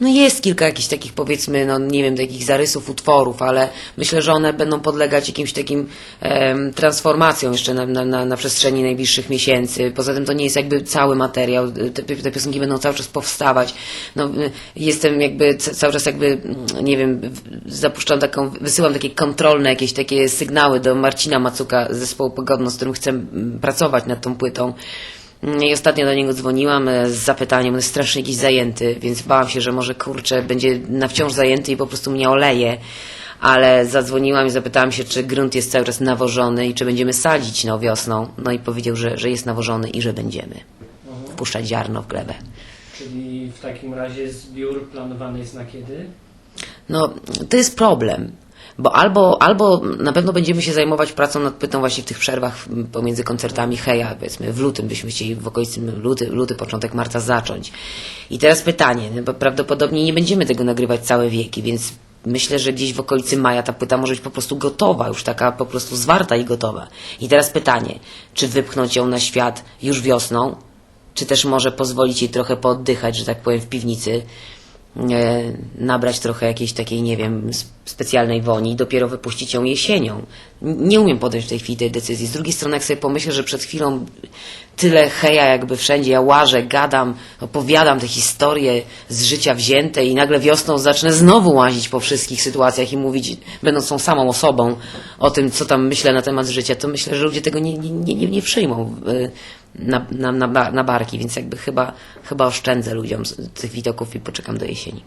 No jest kilka jakichś takich powiedzmy, no nie wiem, takich zarysów utworów, ale myślę, że one będą podlegać jakimś takim em, transformacjom jeszcze na, na, na, przestrzeni najbliższych miesięcy. Poza tym to nie jest jakby cały materiał, te, te piosenki będą cały czas powstawać. No, y, jestem jakby ca- cały czas jakby, mm, nie wiem, zapuszczam taką, wysyłam takie kontrolne jakieś takie sygnały do Marcina Macuka z zespołu Pogodno, z którym chcę mm, pracować nad tą płytą. Mm, I ostatnio do niego dzwoniłam e, z zapytaniem, on jest strasznie jakiś zajęty, więc bałam się, że może kurczę, będzie na wciąż zajęty i po prostu mnie oleje. Ale zadzwoniłam i zapytałam się, czy grunt jest cały czas nawożony i czy będziemy sadzić no wiosną. No i powiedział, że, że jest nawożony i że będziemy wpuszczać ziarno w glebę. Czyli w takim razie zbiór planowany jest na kiedy? No, to jest problem. Bo albo, albo na pewno będziemy się zajmować pracą nad płytą właśnie w tych przerwach pomiędzy koncertami Heja, powiedzmy w lutym byśmy chcieli w okolicy luty, luty, początek marca zacząć. I teraz pytanie, no bo prawdopodobnie nie będziemy tego nagrywać całe wieki, więc myślę, że gdzieś w okolicy maja ta płyta może być po prostu gotowa, już taka po prostu zwarta i gotowa. I teraz pytanie, czy wypchnąć ją na świat już wiosną, czy też może pozwolić jej trochę pooddychać, że tak powiem, w piwnicy, nabrać trochę jakiejś takiej, nie wiem, specjalnej woni dopiero wypuścić ją jesienią. Nie umiem podjąć w tej chwili tej decyzji. Z drugiej strony, jak sobie pomyślę, że przed chwilą tyle heja jakby wszędzie, ja łażę, gadam, opowiadam te historie z życia wzięte i nagle wiosną zacznę znowu łazić po wszystkich sytuacjach i mówić, będąc tą samą osobą, o tym, co tam myślę na temat życia, to myślę, że ludzie tego nie, nie, nie, nie- przyjmą y, na, na, na, na barki, więc jakby chyba, chyba oszczędzę ludziom tych widoków i poczekam do jesieni.